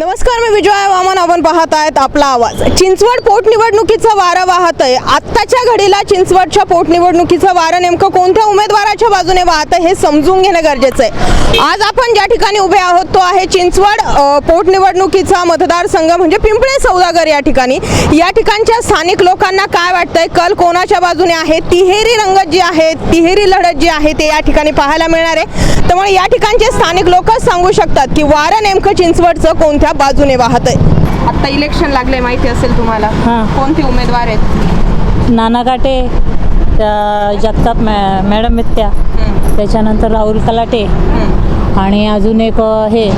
नमस्कार मी विजय वामन. आपण पाहत आहेत आपला आवाज. चिंचवड पोटनिवडणुकीचं वारं वाहत आहे आत्ताच्या घडीला चिंचवडच्या पोटनिवडणुकीचं वारं नेमकं कोणत्या उमेदवाराच्या बाजूने वाहत आहे हे समजून घेणं गरजेचं आहे. आज आपण ज्या ठिकाणी उभे आहोत तो आहे चिंचवड पोटनिवडणुकीचा मतदारसंघ म्हणजे पिंपळे सौदागर या ठिकाणी. या ठिकाणच्या स्थानिक लोकांना काय वाटतंय? कल कोणाच्या बाजूने आहे? तिहेरी रंगत जी आहे तिहेरी लढत जी आहे ते या ठिकाणी पाहायला मिळणार आहे. त्यामुळे या ठिकाणचे स्थानिक लोकच सांगू शकतात की वारं नेमकं चिंचवडचं कोणत्या बाजूने वाहत आहे. आता इलेक्शन लागले माहिती असेल तुम्हाला. हां. कोणते उमेदवार आहेत? नाना काटे त्या जगताप मॅ मॅडम आहेत त्या. त्याच्यानंतर राहुल कलाटे. आणि अजून एक अ, हे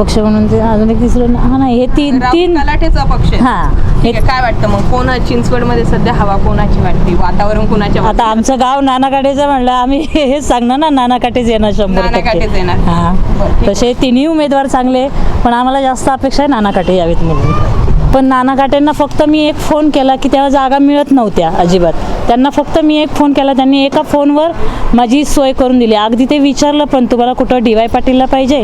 अपक्ष म्हणून ते अजून एक तिसरं हा नाही हे तीन तीन तलाठेचा पक्ष आहे. हां ठीक आहे, काय वाटतं मग कोण चिंचवडमध्ये सध्या हवा कोणाची वाटते वातावरण कोणाच्या आता आमचं गाव नाना काटेचं म्हणलं आम्ही हे- हेच सांगणार ना नाना काटेच येणार शंभर नाना टक्के काटेच येणार. बरं, हां. तसे तिन्ही उमेदवार चांगले पण आम्हाला जास्त अपेक्षा आहे नाना काटे यावेत म्हणून पण नाना काटेंना फक्त मी एक फोन केला की तेव्हा जागा मिळत नव्हत्या अजिबात. त्यांना फक्त मी एक फोन केला त्यांनी एका फोनवर माझी सोय करून दिली. अगदी ते विचारलं पण तुम्हाला कुठं डी वाय पाटीलला पाहिजे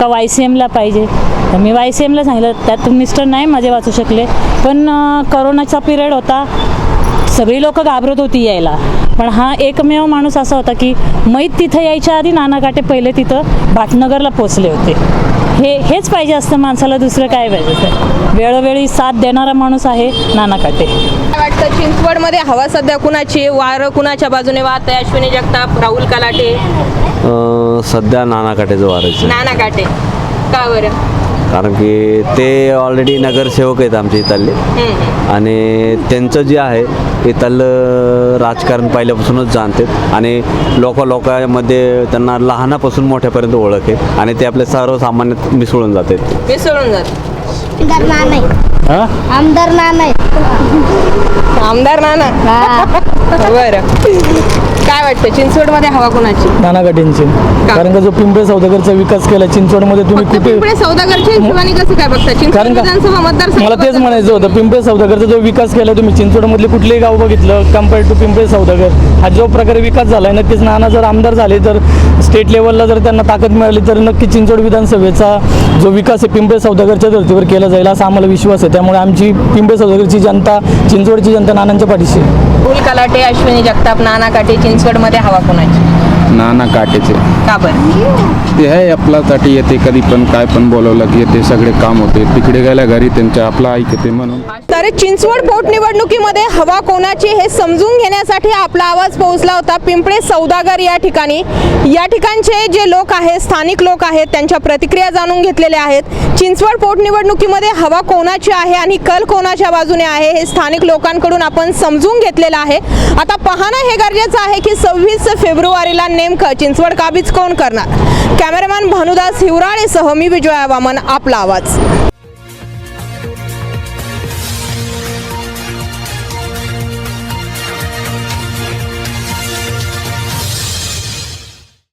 का वाय सी एमला पाहिजे? तर मी वाय सी एमला सांगितलं त्यात मिस्टर नाही माझे वाचू शकले. पण करोनाचा पिरियड होता. सगळी लोक घाबरत होती यायला. पण हा एकमेव माणूस असा होता की मैत तिथं यायच्या आधी नाना काटे पहिले तिथं भाटनगरला पोचले होते. हे हेच पाहिजे असतं माणसाला दुसरं काय पाहिजे तर वेळोवेळी साथ देणारा माणूस आहे नाना काटे. वाटतं चिंचवडमध्ये हवा सध्या कुणाची? वारं कुणाच्या बाजूने वाहत आहे अश्विनी जगताप राहुल कलाटे? अ, सध्या नाना काटेचं वारायचं नाना काटे. का बरं? कारण की ते ऑलरेडी नगरसेवक आहेत आमच्या इथले. आणि त्यांचं जे आहे इथलं राजकारण पहिल्यापासूनच जाणतात आणि लोक लोकांमध्ये त्यांना लहानापासून मोठ्यापर्यंत ओळख आहे. आणि ते आपले सर्वसामान्यात मिसळून जातात मिसळून जात. आमदार नाना आमदार नाना आमदार नाना? बरं. काय वाटतं चिंचवडमध्ये हवा कुणाची? नाना काटेंचे कारण का जो पिंपळे सौदागरचा विकास केला चिंचवडमध्ये तुम्ही फक्त कुठे पिंपळे सौदागरच्या हिशोबाने कसं काय बघता? चिंचवड कारण का? विधानसभा मतदार मला तेच म्हणायचं होतं पिंपळे सौदागरचा जो विकास केला तुम्ही चिंचवडमधले कुठलेही गाव बघितलं कंपेअर टू पिंपळे सौदागर हा जो प्रकारे विकास झाला आहे नक्कीच नाना जर आमदार झाले तर स्टेट लेवलला जर त्यांना ताकद मिळाली तर नक्की चिंचवड विधानसभेचा जो विकास आहे पिंपळे सौदागरच्या धर्तीवर केला जाईल असा आम्हाला विश्वास आहे. त्यामुळे आमची पिंपळे सौदागरची जनता चिंचवडची जनता नानांच्या पाठीशी आहे. फुल कलाटे अश्विनी जगताप नाना काटे चिंचवडमध्ये हवा कोणाची? नाना काटेचे का बरं? ते आहे आपल्यासाठी येते कधी पण काय पण बोलवलं की येते सगळे काम होते. तिकडे गेल्या घरी त्यांच्या आपलं ऐकते म्हणून. तर चिंचवड पोटनिवडणुकीमध्ये हवा कोणाची हे समजून घेण्यासाठी आपला आवाज पोहोचला होता. पिंपळे सौदागर या ठिकाणी. या ठिकाणचे जे लोक आहेत स्थानिक लोक आहेत त्यांच्या प्रतिक्रिया जाणून घेतलेल्या आहेत. चिंचवड पोटनिवडणुकीमध्ये हवा कोणाची आहे आणि कल कोणाच्या बाजूने आहे हे स्थानिक लोकांकडून आपण समजून घेतलेलं आहे. आता पाहणं हे गरजेचं आहे की सव्वीस फेब्रुवारीला नेमकं चिंचवड काबीज कोण करणार? कॅमेरामॅन भानुदास हिवराळेसह मी विजया वामन आपला आवाज.